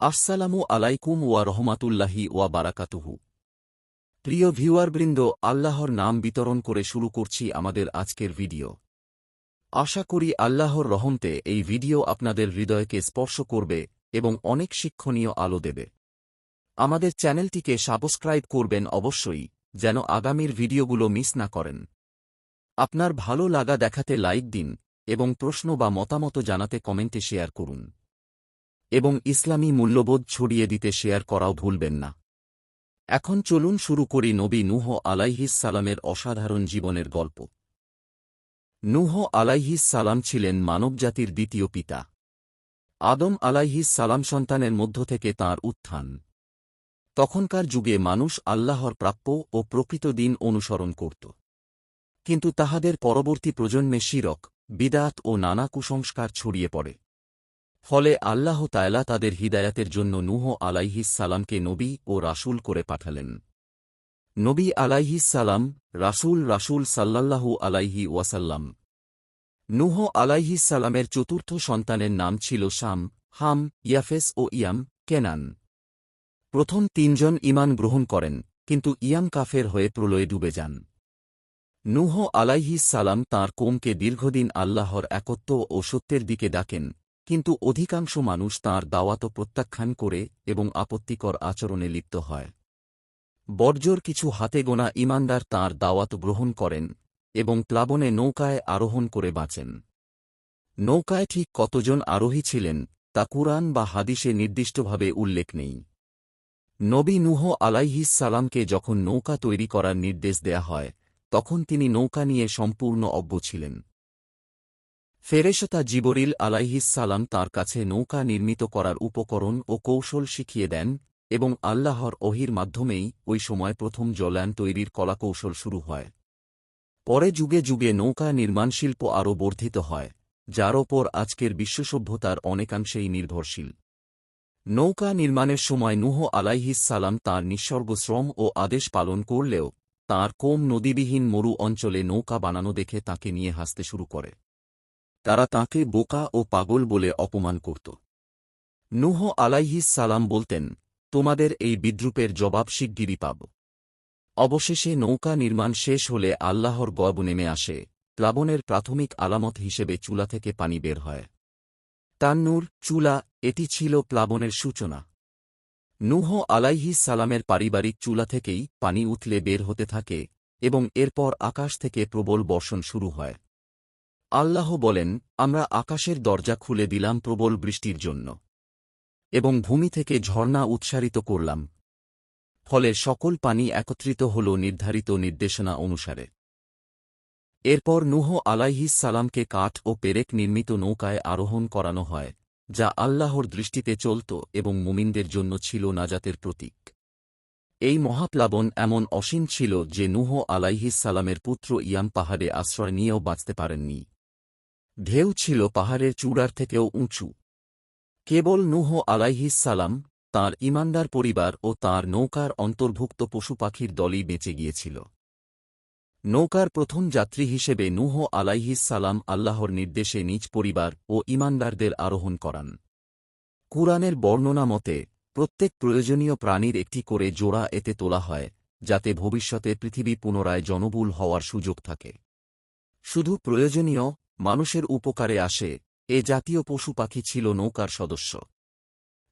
আসসালামু আলাইকুম ওয়া রহমাতুল্লাহি ওয়া বারাকাতুহু। প্রিয় ভিউয়ারবৃন্দ, আল্লাহর নাম বিতরণ করে শুরু করছি আমাদের আজকের ভিডিও। আশা করি আল্লাহর রহমতে এই ভিডিও আপনাদের হৃদয়কে স্পর্শ করবে এবং অনেক শিক্ষণীয় আলো দেবে। আমাদের চ্যানেলটিকে সাবস্ক্রাইব করবেন অবশ্যই, যেন আগামীর ভিডিওগুলো মিস না করেন। আপনার ভালো লাগা দেখাতে লাইক দিন এবং প্রশ্ন বা মতামত জানাতে কমেন্টে শেয়ার করুন। এবং ইসলামী মূল্যবোধ ছড়িয়ে দিতে শেয়ার করাও ভুলবেন না। এখন চলুন শুরু করি নবী নুহ আলাইহিস সালামের অসাধারণ জীবনের গল্প। নুহ আলাইহিস সালাম ছিলেন মানবজাতির দ্বিতীয় পিতা। আদম আলাইহিস সালাম সন্তানের মধ্য থেকে তার উত্থান। তখনকার যুগে মানুষ আল্লাহর প্রাপ্য ও প্রকৃত দিন অনুসরণ করত। কিন্তু তাহাদের পরবর্তী প্রজন্মে শিরক, বিদাত ও নানা কুসংস্কার ছড়িয়ে পড়ে। ফলে আল্লাহ তায়লা তাদের হিদায়াতের জন্য নুহ সালামকে নবী ও রাসূল করে পাঠালেন। নবী সালাম রাসূল রাসূল সাল্লাল্লাহু আলাইহি ওয়াসাল্লাম। নুহ সালামের চতুর্থ সন্তানের নাম ছিল শাম, হাম, ইয়াফেস ও ইয়াম, কেনান। প্রথম তিনজন ইমান গ্রহণ করেন, কিন্তু ইয়াম কাফের হয়ে প্রলয়ে ডুবে যান। নুহ সালাম তাঁর কোমকে দীর্ঘদিন আল্লাহর একত্ব ও সত্যের দিকে ডাকেন কিন্তু অধিকাংশ মানুষ তাঁর দাওয়াত প্রত্যাখ্যান করে এবং আপত্তিকর আচরণে লিপ্ত হয়। বর্জর কিছু হাতে গোনা ইমানদার তাঁর দাওয়াত গ্রহণ করেন এবং প্লাবনে নৌকায় আরোহণ করে বাঁচেন। নৌকায় ঠিক কতজন আরোহী ছিলেন তা কুরআন বা হাদিসে নির্দিষ্টভাবে উল্লেখ নেই। নবী নুহ আলাইহিস সালামকে যখন নৌকা তৈরি করার নির্দেশ দেয়া হয়, তখন তিনি নৌকা নিয়ে সম্পূর্ণ অব্য ছিলেন। ফেরেশতা জিবরিল সালাম তাঁর কাছে নৌকা নির্মিত করার উপকরণ ও কৌশল শিখিয়ে দেন এবং আল্লাহর অহির মাধ্যমেই ওই সময় প্রথম জলায়ন তৈরির কলাকৌশল শুরু হয়। পরে যুগে যুগে নৌকা নির্মাণ শিল্প আরও বর্ধিত হয়, যার ওপর আজকের বিশ্বসভ্যতার অনেকাংশেই নির্ভরশীল। নৌকা নির্মাণের সময় নুহ সালাম তাঁর নিঃসর্গ শ্রম ও আদেশ পালন করলেও তাঁর কোম নদীবিহীন মরু অঞ্চলে নৌকা বানানো দেখে তাকে নিয়ে হাসতে শুরু করে। তারা তাঁকে বোকা ও পাগল বলে অপমান করত। নুহ আলাইহিস সালাম বলতেন, তোমাদের এই বিদ্রুপের জবাব শিগগিরই পাব। অবশেষে নৌকা নির্মাণ শেষ হলে আল্লাহর গব নেমে আসে, প্লাবনের প্রাথমিক আলামত হিসেবে চুলা থেকে পানি বের হয়। তান্নুর চুলা, এটি ছিল প্লাবনের সূচনা। নুহ আলাইহিস সালামের পারিবারিক চুলা থেকেই পানি উঠলে বের হতে থাকে এবং এরপর আকাশ থেকে প্রবল বর্ষণ শুরু হয়। আল্লাহ বলেন, আমরা আকাশের দরজা খুলে দিলাম প্রবল বৃষ্টির জন্য, এবং ভূমি থেকে ঝর্ণা উৎসারিত করলাম। ফলে সকল পানি একত্রিত হল নির্ধারিত নির্দেশনা অনুসারে। এরপর নুহ আলাইহিস সালামকে কাঠ ও পেরেক নির্মিত নৌকায় আরোহণ করানো হয়, যা আল্লাহর দৃষ্টিতে চলত এবং মুমিনদের জন্য ছিল নাজাতের প্রতীক। এই মহাপ্লাবন এমন অসীম ছিল যে নুহ আলাইহিস সালামের পুত্র ইয়াম পাহাড়ে আশ্রয় নিয়েও বাঁচতে পারেননি। ঢেউ ছিল পাহাড়ের চূড়ার থেকেও উঁচু। কেবল নুহ আলাইহিস সালাম তাঁর ইমানদার পরিবার ও তাঁর নৌকার অন্তর্ভুক্ত পশু পাখির দলই বেঁচে গিয়েছিল। নৌকার প্রথম যাত্রী হিসেবে নুহ আলাইহিস সালাম আল্লাহর নির্দেশে নিজ পরিবার ও ইমানদারদের আরোহণ করান। কুরআনের বর্ণনা মতে, প্রত্যেক প্রয়োজনীয় প্রাণীর একটি করে জোড়া এতে তোলা হয়, যাতে ভবিষ্যতে পৃথিবী পুনরায় জনবুল হওয়ার সুযোগ থাকে। শুধু প্রয়োজনীয় মানুষের উপকারে আসে, এ জাতীয় পশু পাখি ছিল নৌকার সদস্য।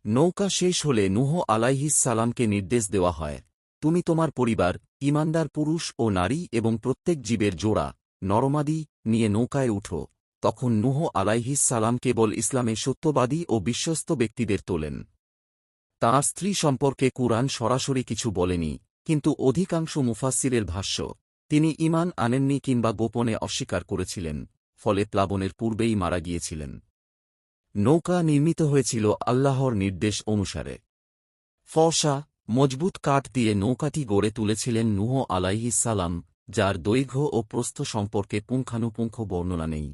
নৌকা শেষ হলে নুহ আলাইহিস সালামকে নির্দেশ দেওয়া হয়, তুমি তোমার পরিবার, ইমানদার পুরুষ ও নারী এবং প্রত্যেক জীবের জোড়া, নরমাদি, নিয়ে নৌকায় উঠো। তখন নুহ আলাইহিস সালাম কেবল ইসলামে সত্যবাদী ও বিশ্বস্ত ব্যক্তিদের তোলেন। তাঁর স্ত্রী সম্পর্কে কুরআন সরাসরি কিছু বলেনি, কিন্তু অধিকাংশ মুফাসিরের ভাষ্য, তিনি ইমান আনেননি কিংবা গোপনে অস্বীকার করেছিলেন। ফলে প্লাবনের পূর্বেই মারা গিয়েছিলেন। নৌকা নির্মিত হয়েছিল আল্লাহর নির্দেশ অনুসারে। ফর্সা, মজবুত কাঠ দিয়ে নৌকাটি গড়ে তুলেছিলেন নুহ সালাম, যার দৈর্ঘ্য ও প্রস্থ সম্পর্কে পুঙ্খানুপুঙ্খ বর্ণনা নেই।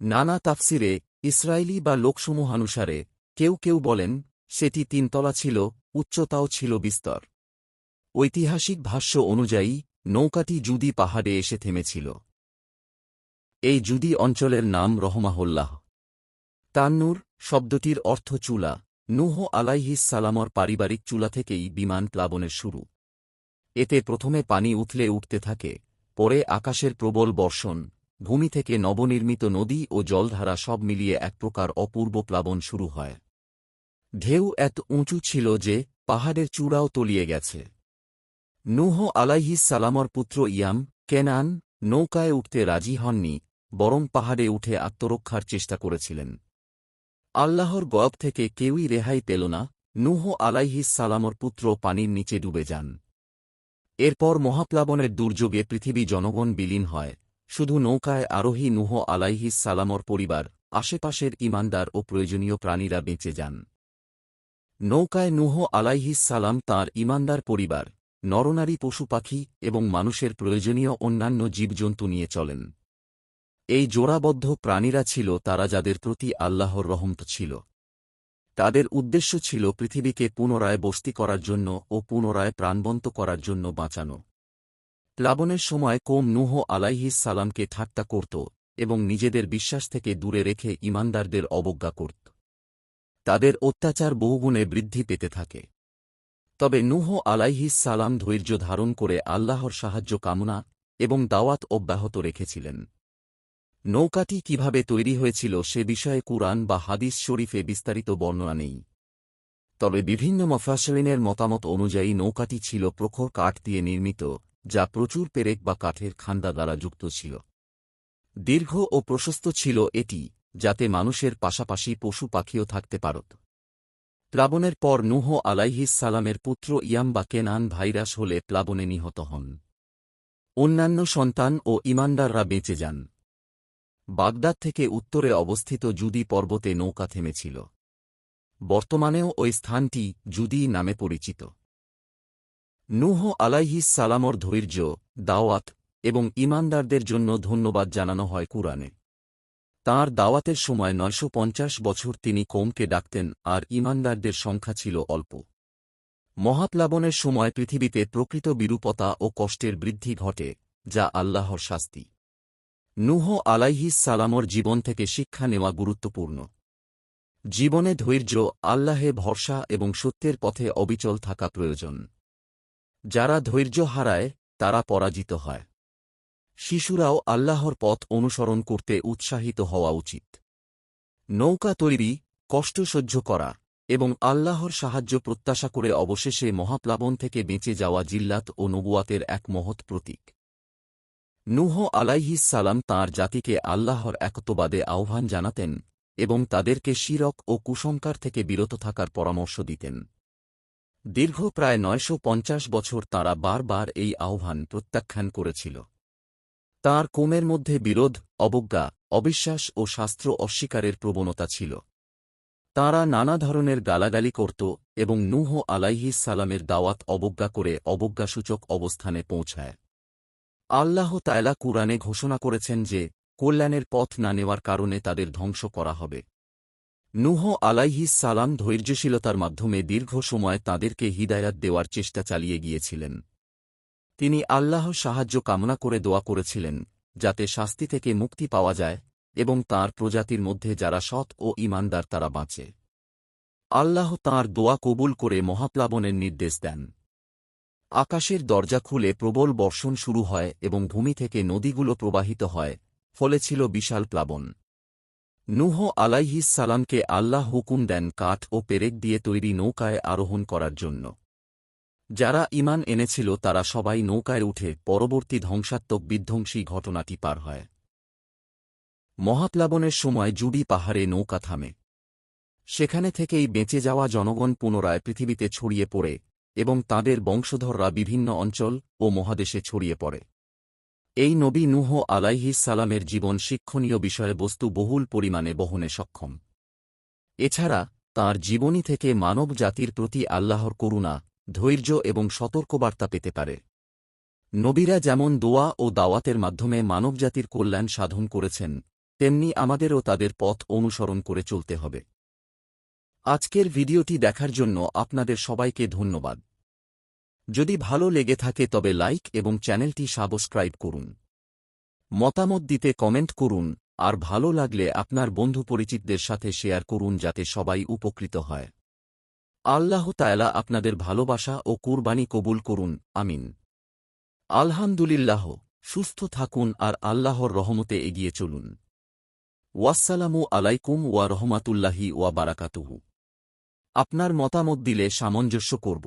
নানা তাফসিরে ইসরায়েলি বা লোকসমূহানুসারে কেউ কেউ বলেন, সেটি তিনতলা ছিল, উচ্চতাও ছিল বিস্তর। ঐতিহাসিক ভাষ্য অনুযায়ী, নৌকাটি জুদি পাহাড়ে এসে থেমেছিল। এই জুদি অঞ্চলের নাম রহমাহুল্লাহ। তান্নুর শব্দটির অর্থ চুলা। নুহ আলাইহিস সালামর পারিবারিক চুলা থেকেই বিমান প্লাবনের শুরু। এতে প্রথমে পানি উথলে উঠতে থাকে, পরে আকাশের প্রবল বর্ষণ, ভূমি থেকে নবনির্মিত নদী ও জলধারা সব মিলিয়ে এক প্রকার অপূর্ব প্লাবন শুরু হয়। ঢেউ এত উঁচু ছিল যে পাহাড়ের চূড়াও তলিয়ে গেছে। নুহ আলাইহিস সালামর পুত্র ইয়াম কেনান নৌকায় উঠতে রাজি হননি বরং পাহাড়ে উঠে আত্মরক্ষার চেষ্টা করেছিলেন। আল্লাহর গয়ব থেকে কেউই রেহাই পেল না, নুহ আলাইহিস সালামর পুত্র পানির নিচে ডুবে যান। এরপর মহাপ্লাবনের দুর্যোগে পৃথিবী জনগণ বিলীন হয়, শুধু নৌকায় আরোহী নুহ আলাইহিস সালামর পরিবার, আশেপাশের ইমানদার ও প্রয়োজনীয় প্রাণীরা বেঁচে যান। নৌকায় নুহ আলাইহিস সালাম তাঁর ইমানদার পরিবার, নরনারী পশু পাখি এবং মানুষের প্রয়োজনীয় অন্যান্য জীবজন্তু নিয়ে চলেন। এই জোড়াবদ্ধ প্রাণীরা ছিল তারা যাদের প্রতি আল্লাহর রহমত ছিল। তাদের উদ্দেশ্য ছিল পৃথিবীকে পুনরায় বস্তি করার জন্য ও পুনরায় প্রাণবন্ত করার জন্য বাঁচানো। প্লাবনের সময় কোম নুহ আলাইহিস সালামকে ঠাট্টা করত এবং নিজেদের বিশ্বাস থেকে দূরে রেখে ইমানদারদের অবজ্ঞা করত। তাদের অত্যাচার বহুগুণে বৃদ্ধি পেতে থাকে। তবে নুহ আলাইহিস সালাম ধৈর্য ধারণ করে আল্লাহর সাহায্য কামনা এবং দাওয়াত অব্যাহত রেখেছিলেন। নৌকাটি কীভাবে তৈরি হয়েছিল সে বিষয়ে কুরআন বা হাদিস শরীফে বিস্তারিত বর্ণনা নেই। তবে বিভিন্ন মফাসলিনের মতামত অনুযায়ী নৌকাটি ছিল প্রখর কাঠ দিয়ে নির্মিত, যা প্রচুর পেরেক বা কাঠের খান্দা দ্বারা যুক্ত ছিল। দীর্ঘ ও প্রশস্ত ছিল এটি, যাতে মানুষের পাশাপাশি পশু পাখিও থাকতে পারত। প্লাবনের পর নুহ আলাইহিস সালামের পুত্র ইয়াম বা কেনান ভাইরাস হলে প্লাবনে নিহত হন। অন্যান্য সন্তান ও ইমানদাররা বেঁচে যান। বাগদাদ থেকে উত্তরে অবস্থিত জুদি পর্বতে নৌকা থেমেছিল। বর্তমানেও ওই স্থানটি জুদি নামে পরিচিত। নুহ আলাইহিস সালামর ধৈর্য, দাওয়াত এবং ইমানদারদের জন্য ধন্যবাদ জানানো হয় কুরআনে। তাঁর দাওয়াতের সময় নয়শো পঞ্চাশ বছর তিনি কোমকে ডাকতেন আর ইমানদারদের সংখ্যা ছিল অল্প। মহাপ্লাবনের সময় পৃথিবীতে প্রকৃত বিরূপতা ও কষ্টের বৃদ্ধি ঘটে, যা আল্লাহর শাস্তি। নুহ আলাইহিস সালামর জীবন থেকে শিক্ষা নেওয়া গুরুত্বপূর্ণ। জীবনে ধৈর্য, আল্লাহে ভরসা এবং সত্যের পথে অবিচল থাকা প্রয়োজন। যারা ধৈর্য হারায়, তারা পরাজিত হয়। শিশুরাও আল্লাহর পথ অনুসরণ করতে উৎসাহিত হওয়া উচিত। নৌকা তৈরি, কষ্ট সহ্য করা এবং আল্লাহর সাহায্য প্রত্যাশা করে অবশেষে মহাপ্লাবন থেকে বেঁচে যাওয়া জিল্লাত ও নবুয়াতের এক মহৎ প্রতীক। নুহ আলাইহিস সালাম তাঁর জাতিকে আল্লাহর একত্ববাদে আহ্বান জানাতেন এবং তাদেরকে শিরক ও কুসংকার থেকে বিরত থাকার পরামর্শ দিতেন। দীর্ঘ প্রায় নয়শ পঞ্চাশ বছর তাঁরা বারবার এই আহ্বান প্রত্যাখ্যান করেছিল। তাঁর কোমের মধ্যে বিরোধ, অবজ্ঞা, অবিশ্বাস ও শাস্ত্র অস্বীকারের প্রবণতা ছিল। তাঁরা নানা ধরনের গালাগালি করত এবং নুহ আলাইহিস সালামের দাওয়াত অবজ্ঞা করে অবজ্ঞাসূচক অবস্থানে পৌঁছায়। আল্লাহ তায়লা কুরআনে ঘোষণা করেছেন যে, কল্যাণের পথ না নেওয়ার কারণে তাদের ধ্বংস করা হবে। নুহ আলাইহিস সালাম ধৈর্যশীলতার মাধ্যমে দীর্ঘ সময় তাঁদেরকে হিদায়াত দেওয়ার চেষ্টা চালিয়ে গিয়েছিলেন। তিনি আল্লাহ সাহায্য কামনা করে দোয়া করেছিলেন, যাতে শাস্তি থেকে মুক্তি পাওয়া যায় এবং তার প্রজাতির মধ্যে যারা সৎ ও ইমানদার তারা বাঁচে। আল্লাহ তাঁর দোয়া কবুল করে মহাপ্লাবনের নির্দেশ দেন। আকাশের দরজা খুলে প্রবল বর্ষণ শুরু হয় এবং ভূমি থেকে নদীগুলো প্রবাহিত হয়, ফলে ছিল বিশাল প্লাবন। নুহ আলাইহিস সালামকে আল্লাহ হুকুম দেন কাঠ ও পেরেক দিয়ে তৈরি নৌকায় আরোহণ করার জন্য। যারা ইমান এনেছিল তারা সবাই নৌকায় উঠে পরবর্তী ধ্বংসাত্মক বিধ্বংসী ঘটনাটি পার হয়। মহাপ্লাবনের সময় জুডি পাহাড়ে নৌকা থামে। সেখানে থেকেই বেঁচে যাওয়া জনগণ পুনরায় পৃথিবীতে ছড়িয়ে পড়ে এবং তাদের বংশধররা বিভিন্ন অঞ্চল ও মহাদেশে ছড়িয়ে পড়ে। এই নবী নুহ আলাইহিস সালামের জীবন শিক্ষণীয় বিষয়বস্তু বহুল পরিমাণে বহনে সক্ষম। এছাড়া, তার জীবনী থেকে মানব জাতির প্রতি আল্লাহর করুণা, ধৈর্য এবং সতর্কবার্তা পেতে পারে। নবীরা যেমন দোয়া ও দাওয়াতের মাধ্যমে মানবজাতির কল্যাণ সাধন করেছেন, তেমনি আমাদেরও তাদের পথ অনুসরণ করে চলতে হবে। আজকের ভিডিওটি দেখার জন্য আপনাদের সবাইকে ধন্যবাদ। যদি ভালো লেগে থাকে তবে লাইক এবং চ্যানেলটি সাবস্ক্রাইব করুন। মতামত দিতে কমেন্ট করুন, আর ভালো লাগলে আপনার বন্ধু পরিচিতদের সাথে শেয়ার করুন যাতে সবাই উপকৃত হয়। আল্লাহ তায়ালা আপনাদের ভালোবাসা ও কুরবানি কবুল করুন, আমিন। আলহামদুলিল্লাহ, সুস্থ থাকুন আর আল্লাহর রহমতে এগিয়ে চলুন। ওয়াসসালামু আলাইকুম ওয়া রহমাতুল্লাহি ওয়া বারাকাতুহু। আপনার মতামত দিলে সামঞ্জস্য করব।